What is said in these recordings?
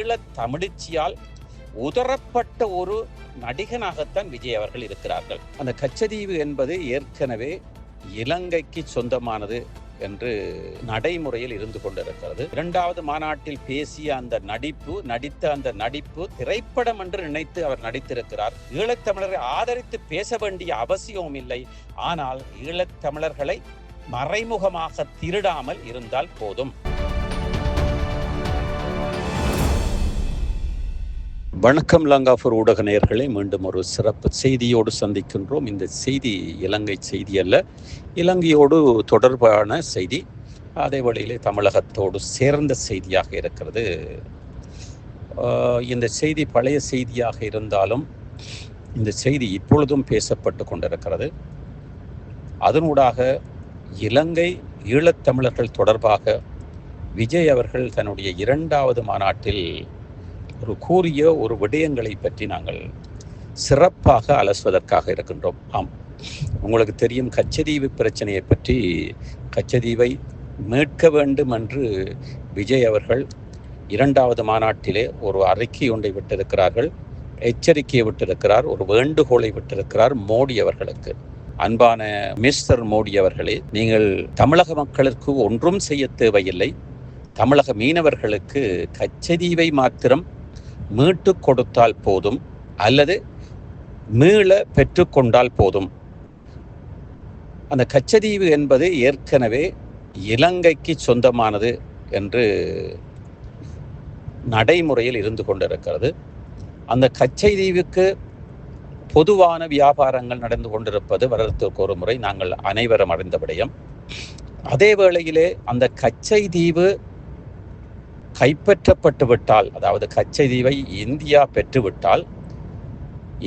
ஈழத் தமிழச்சியால் உதரப்பட்ட ஒரு நடிகனாகத்தான் விஜய் அவர்கள் இருக்கிறார்கள். அந்த கச்சதீவு என்பது ஏற்கனவே இலங்கைக்கு சொந்தமானது என்று நடைமுறையில் இருந்து கொண்டிருக்கிறது. இரண்டாவது மாநாட்டில் பேசிய அந்த நடிப்பு நடித்த அந்த நடிப்பு திரைப்படம் என்று நினைத்து அவர் நடித்திருக்கிறார். ஈழத்தமிழரை ஆதரித்து பேச வேண்டிய அவசியமும் இல்லை. ஆனால் ஈழத்தமிழர்களை மறைமுகமாக திருடாமல் இருந்தால் போதும். வணக்கம் லங்காபூர் ஊடக நேர்களை மீண்டும் ஒரு சிறப்பு செய்தியோடு சந்திக்கின்றோம். இந்த செய்தி இலங்கை செய்தி அல்ல இலங்கையோடு தொடர்பான செய்தி. அதே வழியிலே தமிழகத்தோடு சேர்ந்த செய்தியாக இருக்கிறது. இந்த செய்தி பழைய செய்தியாக இருந்தாலும் இந்த செய்தி இப்பொழுதும் பேசப்பட்டு கொண்டிருக்கிறது. அதனூடாக இலங்கை ஈழத்தமிழர்கள் தொடர்பாக விஜய் அவர்கள் தன்னுடைய இரண்டாவது மாநாட்டில் ஒரு கூறிய ஒரு விடயங்களை பற்றி நாங்கள் சிறப்பாக அலசுவதற்காக இருக்கின்றோம். ஆம். உங்களுக்கு தெரியும் கச்சதீவு பிரச்சனையை பற்றி கச்சதீவை மீட்க வேண்டும் என்று விஜய் அவர்கள் இரண்டாவது மாநாட்டிலே ஒரு அறிக்கை ஒன்றை விட்டிருக்கிறார்கள். எச்சரிக்கையை விட்டிருக்கிறார். ஒரு வேண்டுகோளை விட்டிருக்கிறார் மோடி அவர்களுக்கு. அன்பான மிஸ்டர் மோடி அவர்களே நீங்கள் தமிழக மக்களுக்கு ஒன்றும் செய்ய தேவையில்லை. தமிழக மீனவர்களுக்கு கச்சதீவை மாத்திரம் மீட்டு கொடுத்தால் போதும் அல்லது மீள பெற்றுக்கொண்டால் போதும். அந்த கச்சதீவு என்பது ஏற்கனவே இலங்கைக்கு சொந்தமானது என்று நடைமுறையில் இருந்து கொண்டிருக்கிறது. அந்த கச்சைதீவுக்கு பொதுவான வியாபாரங்கள் நடந்து கொண்டிருப்பது வருடத்திற்கு ஒரு முறை நாங்கள் அனைவரும் அறிந்த விடயம் அதே வேளையிலே அந்த கச்சை தீவு கைப்பற்றப்பட்டுவிட்டால் அதாவது கச்சை தீவை இந்தியா பெற்றுவிட்டால்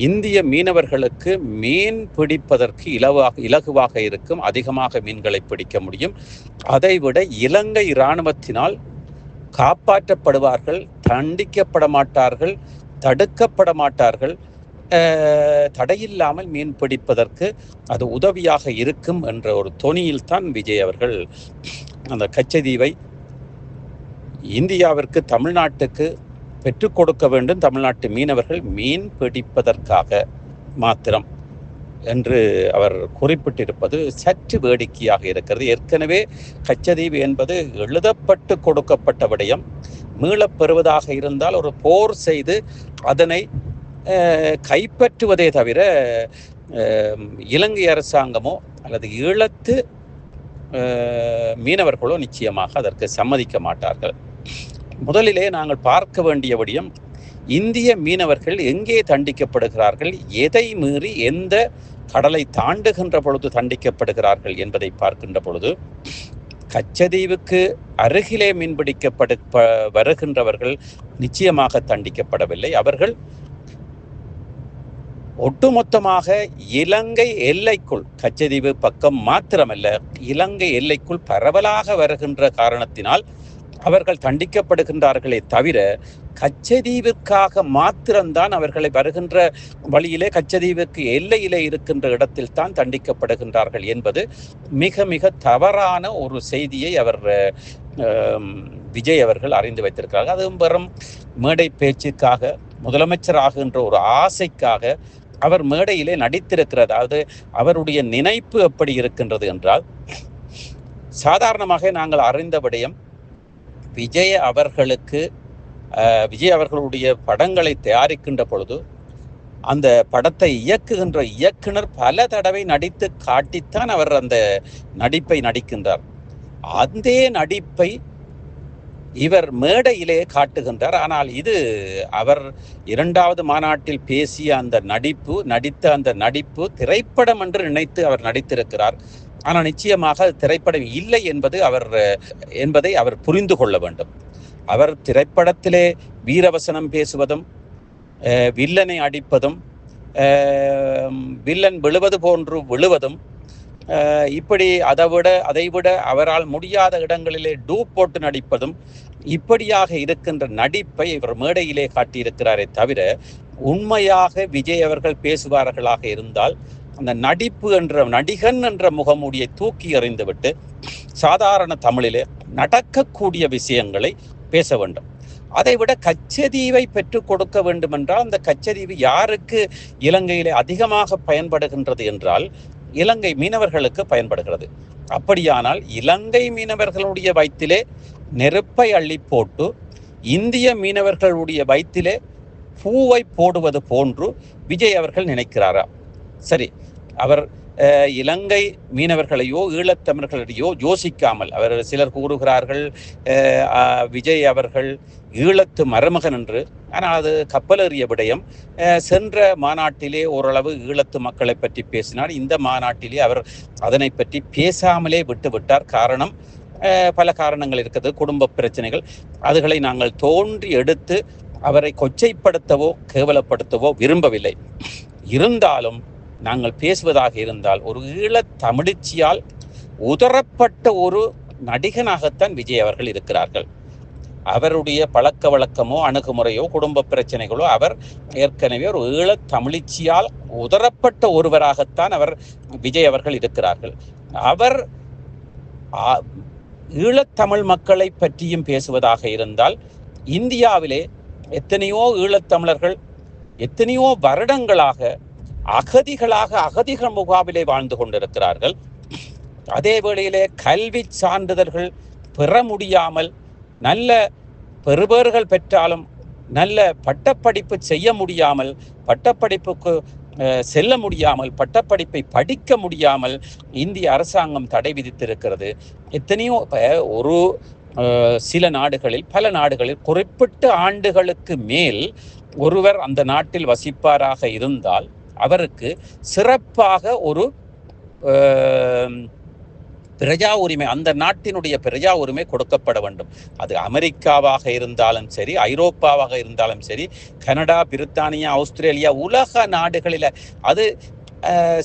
இந்திய மீனவர்களுக்கு மீன் பிடிப்பதற்கு இலவாக இலகுவாக இருக்கும் அதிகமாக மீன்களை பிடிக்க முடியும். அதைவிட இலங்கை இராணுவத்தினால் காப்பாற்றப்படுவார்கள் தண்டிக்கப்பட மாட்டார்கள் தடுக்கப்பட மாட்டார்கள் தடையில்லாமல் மீன் பிடிப்பதற்கு அது உதவியாக இருக்கும் என்ற ஒரு தொனியில் தான் விஜய் அவர்கள் அந்த கச்சதீவை இந்தியாவிற்கு தமிழ்நாட்டுக்கு பெற்றுக் கொடுக்க வேண்டும் தமிழ்நாட்டு மீனவர்கள் மீன் பிடிப்பதற்காக மாத்திரம் என்று அவர் குறிப்பிட்டிருப்பது சற்று வேடிக்கையாக இருக்கிறது. ஏற்கனவே கச்சதீவு என்பது எழுதப்பட்டு கொடுக்கப்பட்ட விடயம். மீளப் பெறுவதாக இருந்தால் ஒரு போர் செய்து அதனை கைப்பற்றுவதே தவிர இலங்கை அரசாங்கமோ அல்லது ஈழத்து மீனவர்களோ நிச்சயமாக அதற்கு சம்மதிக்க மாட்டார்கள். முதலிலே நாங்கள் பார்க்க வேண்டிய விடயம் இந்திய மீனவர்கள் எங்கே தண்டிக்கப்படுகிறார்கள் எதை மீறி எந்த கடலை தாண்டுகின்ற பொழுது தண்டிக்கப்படுகிறார்கள் என்பதை பார்க்கின்ற பொழுது கச்சதீவுக்கு அருகிலே மீன்பிடிக்கப்படு ப- வருகின்றவர்கள் நிச்சயமாக தண்டிக்கப்படவில்லை. அவர்கள் ஒட்டுமொத்தமாக இலங்கை எல்லைக்குள் கச்சதீவு பக்கம் மாத்திரமல்ல இலங்கை எல்லைக்குள் பரவலாக வருகின்ற காரணத்தினால் அவர்கள் தண்டிக்கப்படுகின்றார்களே தவிர கச்சதீவிற்காக மாத்திரம்தான் அவர்களை வருகின்ற வழியிலே கச்சதீவுக்கு எல்லையிலே இருக்கின்ற இடத்தில் தான் தண்டிக்கப்படுகின்றார்கள் என்பது மிக மிக தவறான ஒரு செய்தியை அவர் விஜய் அவர்கள் அறிந்து வைத்திருக்கிறார்கள் அதுவும் வெறும் மேடை பேச்சுக்காக முதலமைச்சர் ஆகின்ற ஒரு ஆசைக்காக அவர் மேடையிலே நடித்திருக்கிறார். அதாவது அவருடைய நினைப்பு எப்படி இருக்கின்றது என்றால் சாதாரணமாக நாங்கள் அறிந்த விடயம் விஜய் அவர்களுக்கு விஜய் அவர்களுடைய படங்களை தயாரிக்கின்ற பொழுது அந்த படத்தை இயக்குகின்ற இயக்குனர் பல தடவை நடித்து காட்டித்தான் அவர் அந்த நடிப்பை நடிக்கின்றார். அந்த நடிப்பை இவர் மேடையிலே காட்டுகின்றார். ஆனால் இது அவர் இரண்டாவது மாநாட்டில் பேசிய அந்த நடிப்பு நடித்த அந்த நடிப்பு திரைப்படம் என்று நினைத்து அவர் நடித்திருக்கிறார். ஆனால் நிச்சயமாக திரைப்படம் இல்லை என்பது அவர் என்பதை அவர் புரிந்து கொள்ள வேண்டும். அவர் திரைப்படத்திலே வீரவசனம் பேசுவதும் வில்லனை அடிப்பதும் வில்லன் விழுவது போன்று விழுவதும் இப்படி அதை விட அதை விட அவரால் முடியாத இடங்களிலே டூப் போட்டு நடிப்பதும் இப்படியாக இருக்கின்ற நடிப்பை இவர் மேடையிலே காட்டியிருக்கிறாரே தவிர உண்மையாக விஜய் அவர்கள் பேசுவார்களாக இருந்தால் அந்த நடிப்பு என்ற நடிகன் என்ற முகமூடியை தூக்கி எறிந்துவிட்டு சாதாரண தமிழிலே நடக்கக்கூடிய விஷயங்களை பேச வேண்டும். அதைவிட கச்சதீவை பெற்றுக் கொடுக்க வேண்டும் என்றால் அந்த கச்சதீவு யாருக்கு இலங்கையிலே அதிகமாக பயன்படுகின்றது என்றால் இலங்கை மீனவர்களுக்கு பயன்படுகிறது. அப்படியானால் இலங்கை மீனவர்களுடைய வயிற்றிலே நெருப்பை அள்ளி போட்டு இந்திய மீனவர்களுடைய வயிற்றிலே பூவை போடுவது போன்று விஜய் அவர்கள் நினைக்கிறாரா? சரி அவர் இலங்கை மீனவர்களையோ ஈழத்தமிழர்களையோ யோசிக்காமல் அவர் சிலர் கூறுகிறார்கள் விஜய் அவர்கள் ஈழத்து மருமகன் என்று ஆனால் அது கப்பலேறிய விடயம். சென்ற மாநாட்டிலே ஓரளவு ஈழத்து மக்களை பற்றி பேசினார். இந்த மாநாட்டிலே அவர் அதனை பற்றி பேசாமலே விட்டுவிட்டார் காரணம் பல காரணங்கள் இருக்குது. குடும்ப பிரச்சனைகள். அதுகளை நாங்கள் தோன்றி எடுத்து அவரை கொச்சைப்படுத்தவோ கேவலப்படுத்தவோ விரும்பவில்லை. இருந்தாலும் நாங்கள் பேசுவதாக இருந்தால் ஒரு ஈழத் தமிழ்ச்சியால் உதரப்பட்ட ஒரு நடிகனாகத்தான் விஜய் அவர்கள் இருக்கிறார்கள். அவருடைய பழக்க வழக்கமோ அணுகுமுறையோ குடும்ப பிரச்சனைகளோ அவர் ஏற்கனவே ஒரு ஈழத் தமிழ்ச்சியால் உதரப்பட்ட ஒருவராகத்தான் அவர் விஜய் அவர்கள் இருக்கிறார்கள். அவர் ஈழத்தமிழ் மக்களை பற்றியும் பேசுவதாக இருந்தால் இந்தியாவிலே எத்தனையோ ஈழத்தமிழர்கள் எத்தனையோ வருடங்களாக அகதிகளாக அகதிகள் முகாமிலே வாழ்ந்து கொண்டிருக்கிறார்கள். அதே வேளையிலே கல்வி சான்றிதழ்கள் பெற முடியாமல் நல்ல பெறுபேறுகள் பெற்றாலும் நல்ல பட்டப்படிப்பு செய்ய முடியாமல் பட்டப்படிப்புக்கு செல்ல முடியாமல் பட்டப்படிப்பை படிக்க முடியாமல் இந்திய அரசாங்கம் தடை விதித்திருக்கிறது. எத்தனையோ ஒரு சில நாடுகளில் பல நாடுகளில் குறிப்பிட்ட ஆண்டுகளுக்கு மேல் ஒருவர் அந்த நாட்டில் வசிப்பாராக இருந்தால் அவருக்கு சிறப்பாக ஒரு பிரஜா உரிமை அந்த நாட்டினுடைய பிரஜா உரிமை கொடுக்கப்பட வேண்டும். அது அமெரிக்காவாக இருந்தாலும் சரி ஐரோப்பாவாக இருந்தாலும் சரி கனடா பிரித்தானியா ஆஸ்திரேலியா உலக நாடுகளில் அது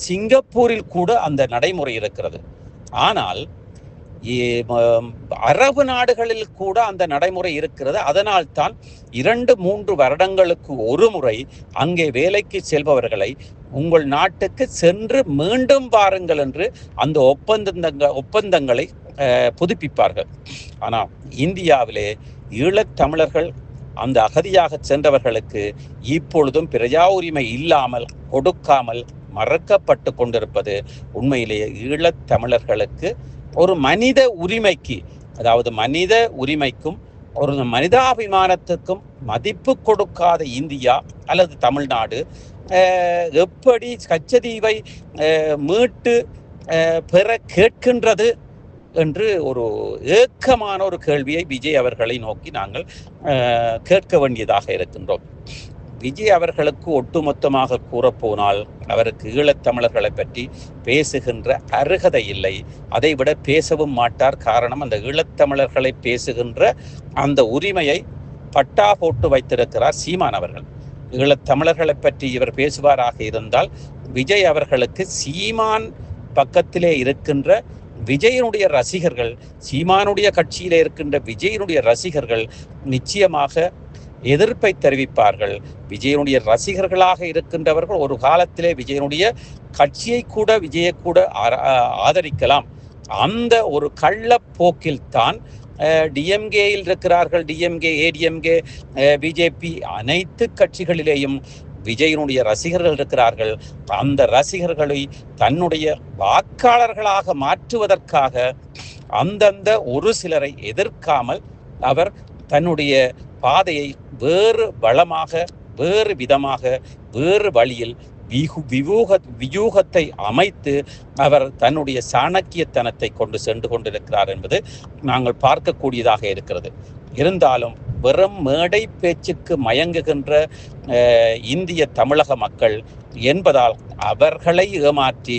சிங்கப்பூரில் கூட அந்த நடைமுறை இருக்கிறது. ஆனால் அரபு நாடுகளில் கூட அந்த நடைமுறை இருக்கிறது. அதனால் தான் இரண்டு மூன்று வருடங்களுக்கு ஒரு முறை அங்கே வேலைக்கு செல்பவர்களை உங்கள் நாட்டுக்கு சென்று மீண்டும் வாருங்கள் என்று அந்த ஒப்பந்தங்கள் ஒப்பந்தங்களை புதுப்பிப்பார்கள். ஆனால் இந்தியாவிலே ஈழத்தமிழர்கள் அந்த அகதியாக சென்றவர்களுக்கு இப்பொழுதும் பிரஜா உரிமை இல்லாமல் கொடுக்காமல் மறக்கப்பட்டு கொண்டிருப்பது உண்மையிலேயே ஈழத்தமிழர்களுக்கு ஒரு மனித உரிமைக்கு அதாவது மனித உரிமைக்கும் ஒரு மனிதாபிமானத்துக்கும் மதிப்பு கொடுக்காத இந்தியா அல்லது தமிழ்நாடு எப்படி கச்சதீவை மீட்டு பெற கேட்கின்றது என்று ஒரு ஏக்கமான ஒரு கேள்வியை விஜய் அவர்களை நோக்கி நாங்கள் கேட்க வேண்டியதாக இருக்கின்றோம். விஜய் அவர்களுக்கு ஒட்டுமொத்தமாக கூறப்போனால் அவருக்கு ஈழத்தமிழர்களை பற்றி பேசுகின்ற அருகதை இல்லை. அதை விட பேசவும் மாட்டார். காரணம் அந்த ஈழத்தமிழர்களை பேசுகின்ற அந்த உரிமையை பட்டா போட்டு வைத்திருக்கிறார் சீமான் அவர்கள். ஈழத்தமிழர்களை பற்றி இவர் பேசுவாராக இருந்தால் விஜய் அவர்களுக்கு சீமான் பக்கத்திலே இருக்கின்ற விஜயனுடைய ரசிகர்கள் சீமானுடைய கட்சியில் இருக்கின்ற விஜயனுடைய ரசிகர்கள் நிச்சயமாக எதிர்ப்பை தெரிவிப்பார்கள். விஜயனுடைய ரசிகர்களாக இருக்கின்றவர்கள் ஒரு காலத்திலே விஜயனுடைய கட்சியை கூட விஜயை கூட ஆதரிக்கலாம். அந்த ஒரு கள்ளப்போக்கில் தான் டிஎம்கேயில் இருக்கிறார்கள். டிஎம்கே ஏடிஎம்கே பிஜேபி அனைத்து கட்சிகளிலேயும் விஜயனுடைய ரசிகர்கள் இருக்கிறார்கள். அந்த ரசிகர்களை தன்னுடைய வாக்காளர்களாக மாற்றுவதற்காக அந்தந்த ஒரு சிலரை எதிர்க்காமல் அவர் தன்னுடைய பாதையை வேறு வளமாக வேறு விதமாக வேறு வழியில் விகு வியூக வியூகத்தை அமைத்து அவர் தன்னுடைய சாணக்கியத்தனத்தை கொண்டு சென்று கொண்டிருக்கிறார் என்பது நாங்கள் பார்க்கக்கூடியதாக இருக்கிறது. இருந்தாலும் வெறும் மேடை பேச்சுக்கு மயங்குகின்ற இந்திய தமிழக மக்கள் என்பதால் அவர்களை ஏமாற்றி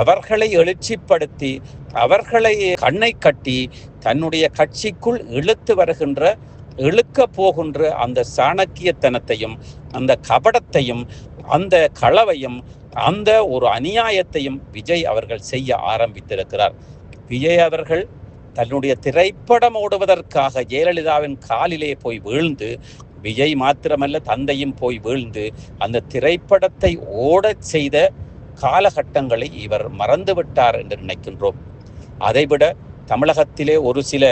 அவர்களை எழுச்சிப்படுத்தி அவர்களை கண்ணை கட்டி தன்னுடைய கட்சிக்குள் இழுத்து வருகின்ற இழுக்க போகின்ற அந்த சாணக்கியத்தனத்தையும் அந்த கபடத்தையும் அந்த களவையும் அந்த ஒரு அநியாயத்தையும் விஜய் அவர்கள் செய்ய ஆரம்பித்திருக்கிறார். விஜய் அவர்கள் தன்னுடைய திரைப்படம் ஓடுவதற்காக ஜெயலலிதாவின் காலிலே போய் வீழ்ந்து விஜய் மாத்திரமல்ல தந்தையும் போய் வீழ்ந்து அந்த திரைப்படத்தை ஓடச் செய்த காலகட்டங்களை இவர் மறந்துவிட்டார் என்று நினைக்கின்றோம். அதைவிட தமிழகத்திலே ஒரு சில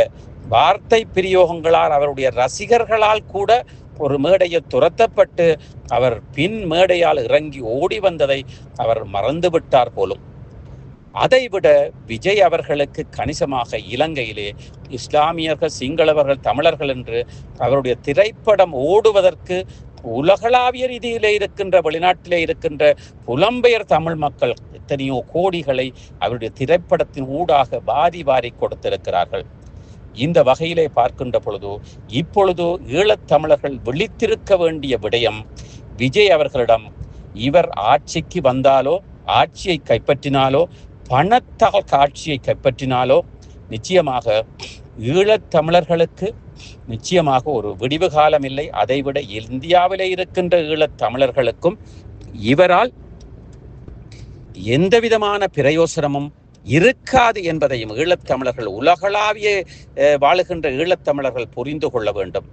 வார்த்தை பிரயோகங்களால் அவருடைய ரசிகர்களால் கூட ஒரு மேடையை துரத்தப்பட்டு அவர் பின் மேடையால் இறங்கி ஓடி வந்ததை அவர் மறந்துவிட்டார் போலும். அதைவிட விஜய் அவர்களுக்கு கணிசமாக இலங்கையிலே இஸ்லாமியர்கள் சிங்களவர்கள் தமிழர்கள் என்று அவருடைய திரைப்படம் ஓடுவதற்கு உலகளாவிய ரீதியிலே இருக்கின்ற வெளிநாட்டிலே இருக்கின்ற புலம்பெயர் தமிழ் மக்கள் எத்தனையோ கோடிகளை அவருடைய திரைப்படத்தின் ஊடாக வாரி வாரி கொடுத்திருக்கிறார்கள். இந்த வகையிலே பார்க்கின்ற பொழுது இப்பொழுது ஈழத்தமிழர்கள் விழித்திருக்க வேண்டிய விடயம் விஜய் அவர்களிடம் இவர் ஆட்சிக்கு வந்தாலோ ஆட்சியை கைப்பற்றினாலோ பணத்தால் காட்சியை கைப்பற்றினாலோ நிச்சயமாக ஈழத்தமிழர்களுக்கு நிச்சயமாக ஒரு விடிவு காலம் இல்லை. அதைவிட இந்தியாவிலே இருக்கின்ற ஈழத்தமிழர்களுக்கும் இவரால் எந்த விதமான பிரயோசனமும் இருக்காது என்பதையும் ஈழத்தமிழர்கள் உலகளாவிய வாழுகின்ற ஈழத்தமிழர்கள் புரிந்து கொள்ள வேண்டும்.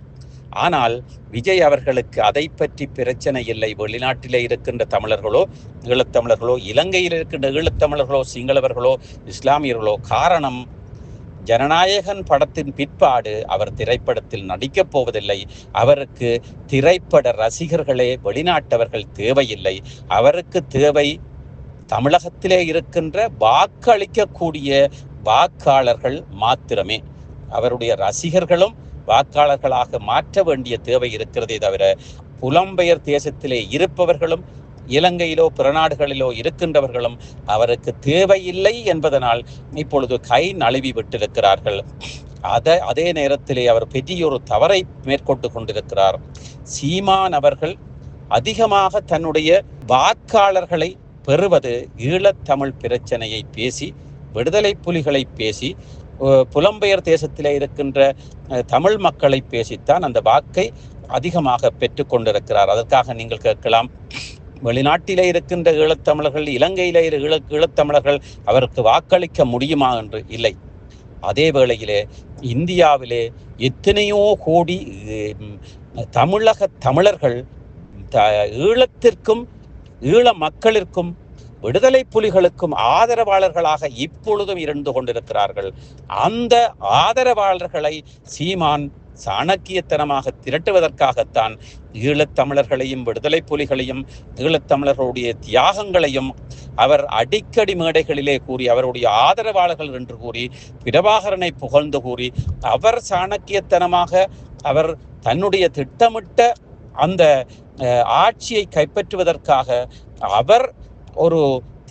ஆனால் விஜய் அவர்களுக்கு அதை பற்றி பிரச்சனை இல்லை. வெளிநாட்டிலே இருக்கின்ற தமிழர்களோ ஈழத்தமிழர்களோ இலங்கையில் இருக்கின்ற ஈழத்தமிழர்களோ சிங்களவர்களோ இஸ்லாமியர்களோ காரணம் ஜனநாயகன் படத்தின் பிற்பாடு அவர் திரைப்படத்தில் நடிக்கப் போவதில்லை. அவருக்கு திரைப்பட ரசிகர்களே வெளிநாட்டவர்கள் தேவையில்லை. அவருக்கு தேவை தமிழகத்திலே இருக்கின்ற வாக்களிக்கக்கூடிய வாக்காளர்கள் மாத்திரமே. அவருடைய ரசிகர்களும் வாக்காளர்களாக மாற்ற வேண்டிய தேவை இருக்கிறதே தவிர புலம்பெயர் தேசத்திலே இருப்பவர்களும் இலங்கையிலோ பிற நாடுகளிலோ இருக்கின்றவர்களும் அவருக்கு தேவையில்லை என்பதனால் இப்பொழுது கை நழுவி விட்டிருக்கிறார்கள். அத அதே நேரத்திலே அவர் பெரியொரு தவறை மேற்கொண்டு கொண்டிருக்கிறார். சீமான் அவர்கள் அதிகமாக தன்னுடைய வாக்காளர்களை பெறுவது ஈழத்தமிழ் பிரச்சனையை பேசி விடுதலை புலிகளை பேசி புலம்பெயர் தேசத்திலே இருக்கின்ற தமிழ் மக்களை பேசித்தான் அந்த வாக்கை அதிகமாக பெற்றுக்கொண்டிருக்கிறார் அதற்காக நீங்கள் கேட்கலாம் வெளிநாட்டிலே இருக்கின்ற ஈழத்தமிழர்கள் இலங்கையிலே ஈழ ஈழத்தமிழர்கள் அவருக்கு வாக்களிக்க முடியுமா என்று இல்லை. அதே வேளையிலே இந்தியாவிலே எத்தனையோ கோடி தமிழக தமிழர்கள் ஈழத்திற்கும் ஈழ மக்களிற்கும் விடுதலை புலிகளுக்கும் ஆதரவாளர்களாக இப்பொழுதும் இருந்து கொண்டிருக்கிறார்கள். அந்த ஆதரவாளர்களை சீமான் சாணக்கியத்தனமாக திரட்டுவதற்காகத்தான் ஈழத்தமிழர்களையும் விடுதலை புலிகளையும் ஈழத்தமிழர்களுடைய தியாகங்களையும் அவர் அடிக்கடி மேடைகளிலே கூறி அவருடைய ஆதரவாளர்கள் என்று கூறி பிரபாகரனை புகழ்ந்து கூறி அவர் சாணக்கியத்தனமாக அவர் தன்னுடைய திட்டமிட்ட அந்த ஆட்சியை கைப்பற்றுவதற்காக அவர் ஒரு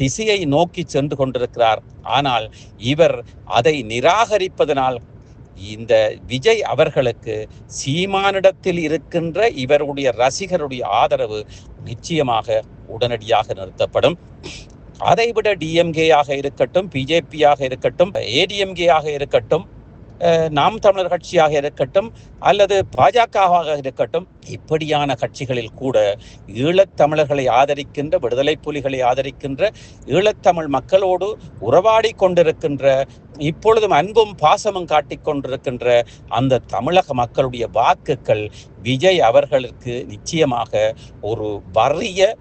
திசையை நோக்கி சென்று கொண்டிருக்கிறார். ஆனால் இவர் அதை நிராகரிப்பதனால் இந்த விஜய் அவர்களுக்கு சீமானிடத்தில் இருக்கின்ற இவருடைய ரசிகருடைய ஆதரவு நிச்சயமாக உடனடியாக நிறுத்தப்படும். அதைவிட டிஎம்கேயாக இருக்கட்டும் பிஜேபியாக இருக்கட்டும் ஏடிஎம்கேயாக இருக்கட்டும் நாம் தமிழர் கட்சியாக இருக்கட்டும் அல்லது பாஜகவாக இருக்கட்டும் இப்படியான கட்சிகளில் கூட ஈழத்தமிழர்களை ஆதரிக்கின்ற விடுதலை புலிகளை ஆதரிக்கின்ற ஈழத்தமிழ் மக்களோடு உறவாடி கொண்டிருக்கின்ற இப்பொழுதும் அன்பும் பாசமும் காட்டிக் கொண்டிருக்கின்ற அந்த தமிழக மக்களுடைய வாக்குகள் விஜய் அவர்களுக்கு நிச்சயமாக ஒரு வறிய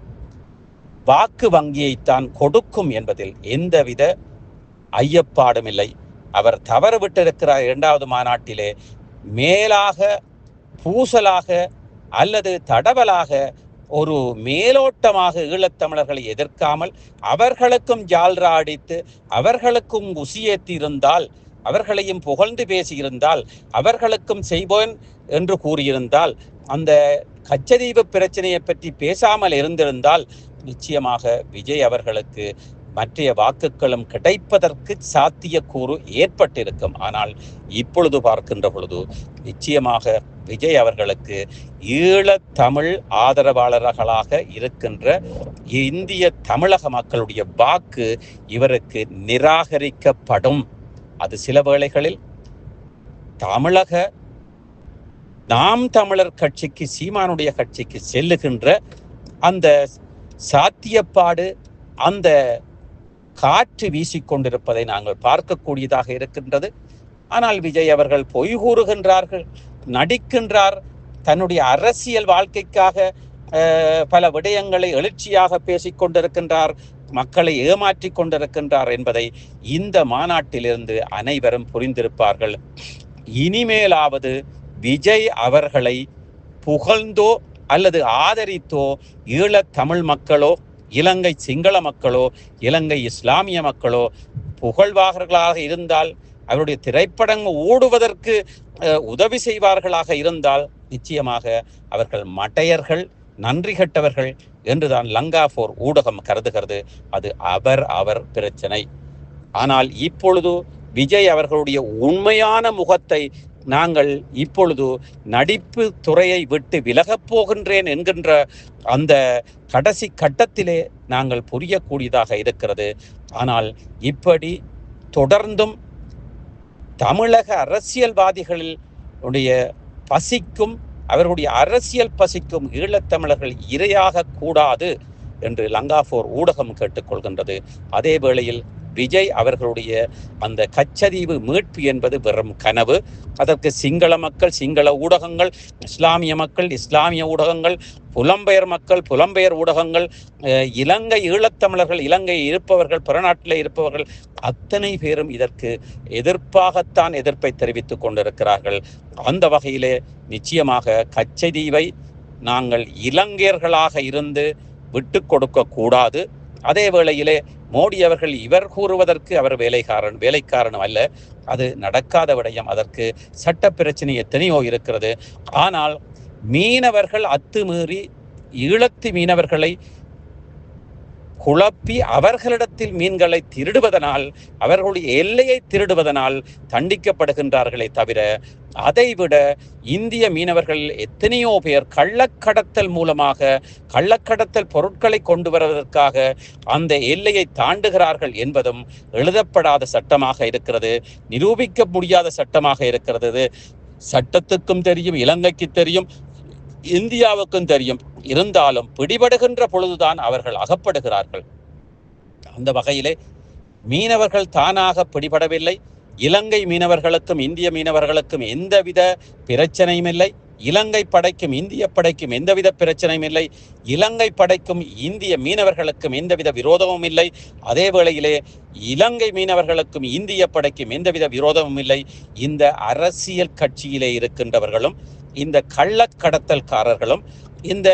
வாக்கு வங்கியைத்தான் கொடுக்கும் என்பதில் எந்தவித ஐயப்பாடும் இல்லை. அவர் தவறு விட்டிருக்கிறார் இரண்டாவது மாநாட்டிலே மேலாக பூசலாக அல்லது தடவலாக ஒரு மேலோட்டமாக ஈழத்தமிழர்களை எதிர்க்காமல் அவர்களுக்கும் ஜால்ரா அடித்து அவர்களுக்கும் உசியேற்றிருந்தால் அவர்களையும் புகழ்ந்து பேசியிருந்தால் அவர்களுக்கும் செய்வோன் என்று கூறியிருந்தால் அந்த கச்சதீவு பிரச்சனையை பற்றி பேசாமல் இருந்திருந்தால் நிச்சயமாக விஜய் அவர்களுக்கு மற்றைய வாக்குகளும் கிடைப்பதற்கு சாத்தியக்கூறு ஏற்பட்டிருக்கும். ஆனால் இப்பொழுது பார்க்கின்ற பொழுது நிச்சயமாக விஜய் அவர்களுக்கு ஈழத்தமிழ் ஆதரவாளர்களாக இருக்கின்ற இந்திய தமிழக மக்களுடைய வாக்கு இவருக்கு நிராகரிக்கப்படும். அது சில வேளைகளில் தமிழக நாம் தமிழர் கட்சிக்கு சீமானுடைய கட்சிக்கு செல்லுகின்ற அந்த சாத்தியப்பாடு அந்த காற்று வீசிக்கொண்டிருப்பதை நாங்கள் பார்க்கக்கூடியதாக இருக்கின்றது. ஆனால் விஜய் அவர்கள் பொய் கூறுகின்றார்கள் நடிக்கின்றார். தன்னுடைய அரசியல் வாழ்க்கைக்காக பல விடயங்களை எழுச்சியாக பேசிக்கொண்டிருக்கின்றார் மக்களை ஏமாற்றிக் கொண்டிருக்கின்றார் என்பதை இந்த மாநாட்டிலிருந்து அனைவரும் புரிந்திருப்பார்கள். இனிமேலாவது விஜய் அவர்களை புகழ்ந்தோ அல்லது ஆதரித்தோ ஈழத் தமிழ் மக்களோ இலங்கை சிங்கள மக்களோ இலங்கை இஸ்லாமிய மக்களோ புகழ்வாகர்களாக இருந்தால் அவருடைய திரைப்படங்கள் ஓடுவதற்கு உதவி செய்வார்களாக இருந்தால் நிச்சயமாக அவர்கள் மட்டையர்கள் நன்றி கெட்டவர்கள் என்றுதான் லங்கா போர் ஊடகம் கருதுகிறது. அது அவர் அவர் பிரச்சனை. ஆனால் இப்பொழுது விஜய் அவர்களுடைய உண்மையான முகத்தை நாங்கள் இப்பொழுது நடிப்பு துறையை விட்டு விலகப் போகின்றேன் என்கின்ற அந்த கடைசி கட்டத்திலே நாங்கள் புரியக்கூடியதாக இருக்கிறது. ஆனால் இப்படி தொடர்ந்தும் தமிழக அரசியல்வாதிகளில் உடைய பசிக்கும் அவர்களுடைய அரசியல் பசிக்கும் ஈழத்தமிழர்கள் இரையாக கூடாது என்று லங்காஃபோர் ஊடகம் கேட்டுக்கொள்கின்றது அதே வேளையில் விஜய் அவர்களுடைய அந்த கச்சதீவு மீட்பு என்பது வெறும் கனவு. அதற்கு சிங்கள மக்கள் சிங்கள ஊடகங்கள் இஸ்லாமிய மக்கள் இஸ்லாமிய ஊடகங்கள் புலம்பெயர் மக்கள் புலம்பெயர் ஊடகங்கள் இலங்கை ஈழத்தமிழர்கள் இலங்கை இருப்பவர்கள் பிறநாட்டில் இருப்பவர்கள் அத்தனை பேரும் இதற்கு எதிர்ப்பாகத்தான் எதிர்ப்பை தெரிவித்துக் கொண்டிருக்கிறார்கள். அந்த வகையிலே நிச்சயமாக கச்சதீவை நாங்கள் இலங்கையர்களாக இருந்து விட்டு கொடுக்க கூடாது. அதே வேளையிலே மோடி அவர்கள் இவர் கூறுவதற்கு அவர் வேலைக்காரன் வேலைக்காரனும் அல்ல. அது நடக்காத விடயம். அதற்கு சட்ட பிரச்சனை எத்தனையோ இருக்கிறது. ஆனால் மீனவர்கள் அத்துமீறி ஈழத்து மீனவர்களை குழப்பி அவர்களிடத்தில் மீன்களை திருடுவதனால் அவர்களுடைய எல்லையை திருடுவதனால் தண்டிக்கப்படுகின்றார்களே தவிர அதைவிட இந்திய மீனவர்கள் எத்தனையோ பேர் கள்ளக்கடத்தல் மூலமாக கள்ளக்கடத்தல் பொருட்களை கொண்டு வருவதற்காக அந்த எல்லையை தாண்டுகிறார்கள் என்பதும் எழுதப்படாத சட்டமாக இருக்கிறது நிரூபிக்க முடியாத சட்டமாக இருக்கிறது. சட்டத்துக்கும் தெரியும் இலங்கைக்கு தெரியும் இந்தியாவுக்கும் தெரியும். இருந்தாலும் பிடிபடுகின்ற பொழுதுதான் அவர்கள் அகப்படுகிறார்கள். அந்த வகையிலே மீனவர்கள் தானாக பிடிபடவில்லை. இலங்கை மீனவர்களுக்கும் இந்திய மீனவர்களுக்கும் எந்தவித பிரச்சனையும் இல்லை. இலங்கை படைக்கும் இந்திய படைக்கும் எந்தவித பிரச்சனையும் இல்லை. இலங்கை படைக்கும் இந்திய மீனவர்களுக்கும் எந்தவித விரோதமும் இல்லை. அதே வேளையிலே இலங்கை மீனவர்களுக்கும் இந்திய படைக்கும் எந்தவித விரோதமும் இல்லை. இந்த அரசியல் கட்சியிலே இருக்கின்றவர்களும் இந்த கள்ளக்கடத்தல்காரர்களும் இந்த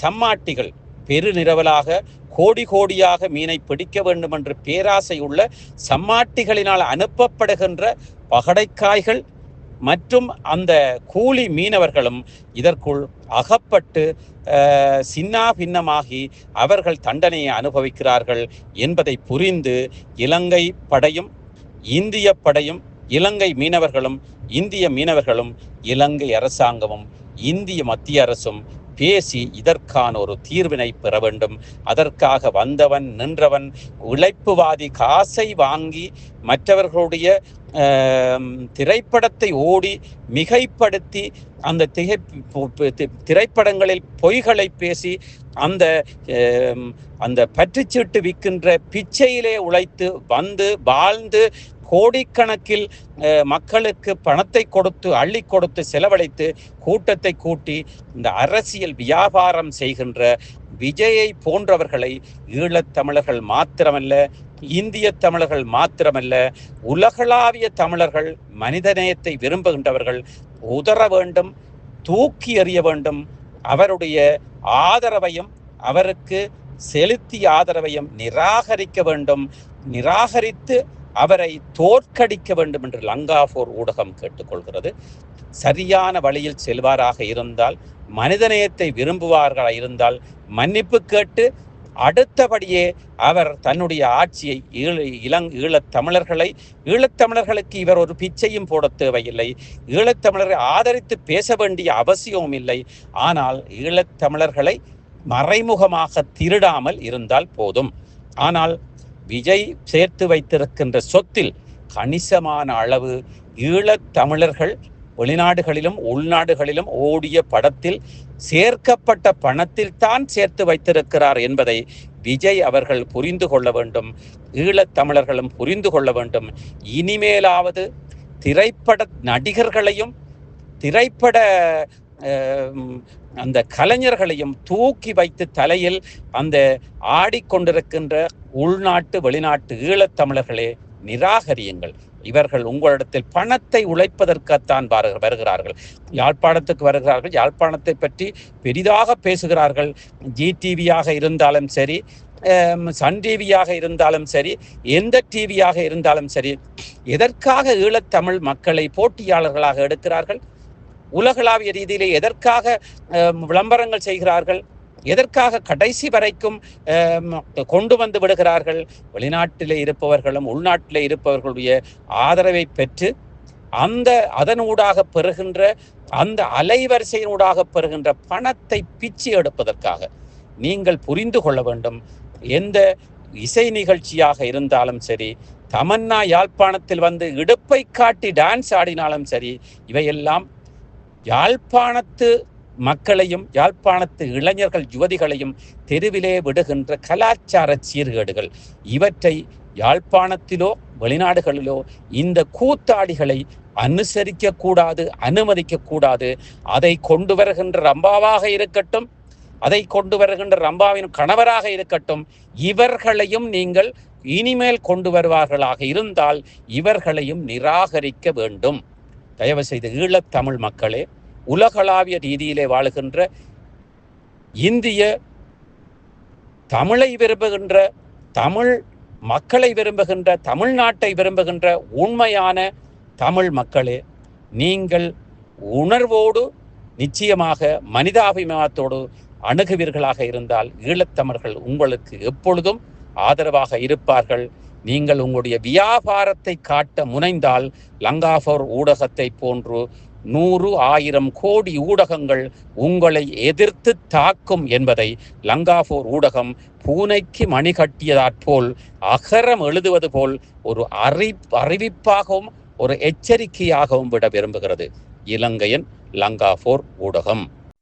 சம்மாட்டிகள் பெருநிரவலாக கோடி கோடியாக மீனை பிடிக்க வேண்டும் என்று பேராசை உள்ள சம்மாட்டிகளினால் அனுப்பப்படுகின்ற பகடைக்காய்கள் மற்றும் அந்த கூலி மீனவர்களும் இதற்குள் அகப்பட்டு சின்னா பின்னமாகி அவர்கள் தண்டனையை அனுபவிக்கிறார்கள் என்பதை புரிந்து இலங்கை படையும் இந்திய படையும் இலங்கை மீனவர்களும் இந்திய மீனவர்களும் இலங்கை அரசாங்கமும் இந்திய மத்திய அரசும் பேசி இதற்கான ஒரு தீர்வினை பெற வேண்டும். அதற்காக வந்தவன் நின்றவன் உழைப்புவாதி காசை வாங்கி மற்றவர்களுடைய திரைப்படத்தை ஓடி மிகைப்படுத்தி அந்த திகை திரைப்படங்களில் பொய்களை பேசி அந்த அந்த பற்றுச்சீட்டு விற்கின்ற பிச்சையிலே உழைத்து வந்து வாழ்ந்து கோடிக்கணக்கில் மக்களுக்கு பணத்தை கொடுத்து அள்ளி கொடுத்து செலவழித்து கூட்டத்தை கூட்டி இந்த அரசியல் வியாபாரம் செய்கின்ற விஜயை போன்றவர்களை ஈழத்தமிழர்கள் மாத்திரமல்ல இந்திய தமிழர்கள் மாத்திரமல்ல உலகளாவிய தமிழர்கள் மனிதநேயத்தை விரும்புகின்றவர்கள் உதற வேண்டும் தூக்கி எறிய வேண்டும். அவருடைய ஆதரவையும் அவருக்கு செலுத்திய ஆதரவையும் நிராகரிக்க வேண்டும். நிராகரித்து அவரை தோற்கடிக்க வேண்டும் என்று லங்காபோர் ஊடகம் கேட்டுக்கொள்கிறது. சரியான வழியில் செல்வாராக இருந்தால் மனிதநேயத்தை விரும்புவார்களாக இருந்தால் மன்னிப்பு கேட்டு அடுத்தபடியே அவர் தன்னுடைய ஆட்சியை ஈழ இளங் ஈழத்தமிழர்களை ஈழத்தமிழர்களுக்கு இவர் ஒரு பிச்சையும் போட தேவையில்லை. ஈழத்தமிழரை ஆதரித்து பேச வேண்டிய அவசியமும் இல்லை. ஆனால் ஈழத்தமிழர்களை மறைமுகமாக திருடாமல் இருந்தால் போதும். ஆனால் விஜய் சேர்த்து வைத்திருக்கின்ற சொத்தில் கணிசமான அளவு ஈழத்தமிழர்கள் வெளிநாடுகளிலும் உள்நாடுகளிலும் ஓடிய படத்தில் சேர்க்கப்பட்ட பணத்தில் தான் சேர்த்து வைத்திருக்கிறார் என்பதை விஜய் அவர்கள் புரிந்து கொள்ள வேண்டும். ஈழத் தமிழர்களும் புரிந்து கொள்ள வேண்டும். இனிமேலாவது திரைப்பட நடிகர்களையும் திரைப்பட அந்த கலைஞர்களையும் தூக்கி வைத்து தலையில் அந்த ஆடிக்கொண்டிருக்கின்ற உள்நாட்டு வெளிநாட்டு ஈழத்தமிழர்களே நிராகரியுங்கள். இவர்கள் உங்களிடத்தில் பணத்தை உழைப்பதற்குத்தான் வருகிறார்கள். யாழ்ப்பாணத்துக்கு வருகிறார்கள். யாழ்ப்பாணத்தை பற்றி பெரிதாக பேசுகிறார்கள். ஜி டிவியாக இருந்தாலும் சரி சன் டிவியாக இருந்தாலும் சரி எந்த டிவியாக இருந்தாலும் சரி எதற்காக ஈழத்தமிழ் மக்களை போட்டியாளர்களாக எடுக்கிறார்கள்? உலகளாவிய ரீதியிலே எதற்காக விளம்பரங்கள் செய்கிறார்கள்? எதற்காக கடைசி வரைக்கும் கொண்டு வந்து விடுகிறார்கள்? வெளிநாட்டிலே இருப்பவர்களும் உள்நாட்டிலே இருப்பவர்களுடைய ஆதரவை பெற்று அந்த அதனூடாக பெறுகின்ற அந்த அலைவரிசையினூடாக பெறுகின்ற பணத்தை பிச்சு எடுப்பதற்காக நீங்கள் புரிந்து கொள்ள வேண்டும் எந்த இசை நிகழ்ச்சியாக இருந்தாலும் சரி தமன்னா யாழ்ப்பாணத்தில் வந்து இடுப்பை காட்டி டான்ஸ் ஆடினாலும் சரி இவையெல்லாம் யாழ்ப்பாணத்து மக்களையும் யாழ்ப்பாணத்து இளைஞர்கள் யுவதிகளையும் தெருவிலே விடுகின்ற கலாச்சார சீர்கேடுகள். இவற்றை யாழ்ப்பாணத்திலோ வெளிநாடுகளிலோ இந்த கூத்தாடிகளை அனுசரிக்க கூடாது அனுமதிக்க கூடாது அதை கொண்டு வருகின்ற ரம்பாவாக இருக்கட்டும் அதை கொண்டு வருகின்ற ரம்பாவின் கணவராக இருக்கட்டும் இவர்களையும் நீங்கள் இனிமேல் கொண்டு வருவார்களாக இருந்தால் இவர்களையும் நிராகரிக்க வேண்டும். தயவு செய்து ஈழத்தமிழ் மக்களே உலகளாவிய ரீதியிலே வாழுகின்ற இந்திய தமிழை விரும்புகின்ற தமிழ் மக்களை விரும்புகின்ற தமிழ்நாட்டை விரும்புகின்ற உண்மையான தமிழ் மக்களே நீங்கள் உணர்வோடு நிச்சயமாக மனிதாபிமானத்தோடு அணுகுவீர்களாக இருந்தால் ஈழத்தமிழர்கள் உங்களுக்கு எப்பொழுதும் ஆதரவாக இருப்பார்கள். நீங்கள் உங்களுடைய வியாபாரத்தை காட்ட முனைந்தால் லங்காஃபோர் ஊடகத்தை போன்று நூறு ஆயிரம் கோடி ஊடகங்கள் உங்களை எதிர்த்து தாக்கும் என்பதை லங்காபூர் ஊடகம் பூனைக்கு மணி கட்டியதாற்போல் அகரம் எழுதுவது போல் ஒரு அறி அறிவிப்பாகவும் ஒரு எச்சரிக்கையாகவும் விட விரும்புகிறது. இலங்கையின் லங்காபூர் ஊடகம்.